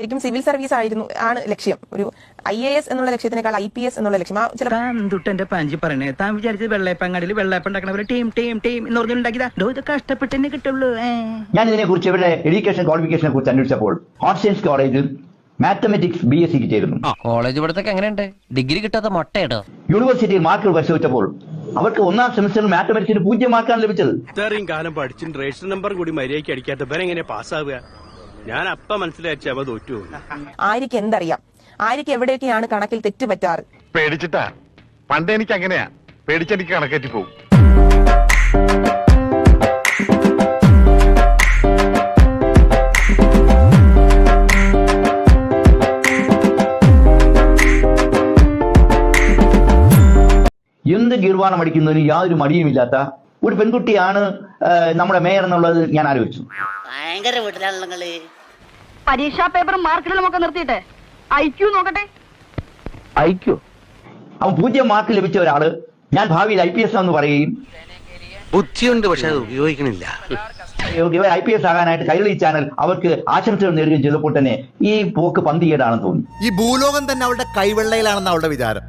ശരിക്കും civil service ആയിരുന്നു ആണ് ലക്ഷ്യം. ഒരു ഐ എ എസ് എന്നുള്ള ലക്ഷ്യത്തിനേക്കാൾ ഐ പി എസ് എന്നുള്ള ലക്ഷ്യം. ആ ചില തൊട്ടെന്റെ പാഞ്ചി പറയണേ? താൻ വിചാരിച്ചത് വെള്ളയപ്പങ്ങാടിയിൽ വെള്ളയപ്പം ഉണ്ടാക്കണ ടീം ടീം ടീം എന്ന് പറഞ്ഞുണ്ടാക്കിയതാ ഡോ ഇത് കഷ്ടപ്പെട്ട് തന്നെ കിട്ടുള്ളൂ. ഞാൻ ഇതിനെ കുറിച്ച് ഇവരുടെ എഡ്യൂക്കേഷൻ ക്വാളിഫിക്കേഷനെ കുറിച്ച് അന്വേഷിച്ചപ്പോൾ ഹോട്ട് സയൻസ് കോളേജിൽ മാത്തമെറ്റിക്സ് ബി എസ് സിക്ക് ചേരുന്നു കോളേജ് ഇവിടത്തൊക്കെ എങ്ങനെയുണ്ട്? ഡിഗ്രി കിട്ടാത്ത മുട്ടയിടോ? യൂണിവേഴ്സിറ്റി മാർക്ക് പരിശോധിച്ചപ്പോൾ അവർക്ക് ഒന്നാം സെമിസ്റ്ററിൽ മാത്തമെറ്റിക്സിന് പൂജ്യം മാർക്കാണ് ലഭിച്ചത്. ഇത്രയും കാലം പഠിച്ചിട്ട് റേഷൻ നമ്പർ കൂടി മര്യാദയ്ക്ക് അടിക്കാത്ത ഇവരെങ്ങനെ പാസ്സാവുക? ഞാൻ അപ്പ മനസ്സിലാച്ച അവ തോറ്റു ആര്യക്ക് എന്തറിയാം? ആര്യക്ക് എവിടെയൊക്കെയാണ് കണക്കിൽ തെറ്റ് പറ്റാറ് പേടിച്ചിട്ടാ. പണ്ട് എനിക്ക് അങ്ങനെയാ പേടിച്ചെനിക്ക് കണക്കേറ്റി പോകും എന്ത് ഗീർവാണം അടിക്കുന്നതിന് യാതൊരു മടിയുമില്ലാത്ത ഒരു പെൺകുട്ടിയാണ് നമ്മുടെ മേയർ എന്നുള്ളത് ഞാൻ ആലോചിച്ചു. ഭയങ്കര വീട്ടിലാണല്ലോ പരീക്ഷാ പേപ്പറും മാർക്കിലും ഒക്കെ നിർത്തിയിട്ട്. ഐക്യു നോക്കട്ടെ. ഐക്യു അവൻ പൂജ്യം മാർക്ക് ലഭിച്ച ഒരാൾ. ഞാൻ ഭാവിയിൽ ഐ പി എസ് എന്ന് പറയുകയും. ബുദ്ധിയുണ്ട് പക്ഷെ അത് ഉപയോഗിക്കണില്ല. ഐ പി എസ് ആകാനായിട്ട് കൈരളി ചാനൽ അവർക്ക് ആശംസകൾ നേടുകയും ചെയ്തപ്പോൾ തന്നെ ഈ പോക്ക് പന്തികേടാണെന്ന് തോന്നി. ഈ ഭൂലോകം തന്നെ അവളുടെ കൈവെള്ളയിലാണെന്ന് അവളുടെ വിചാരം.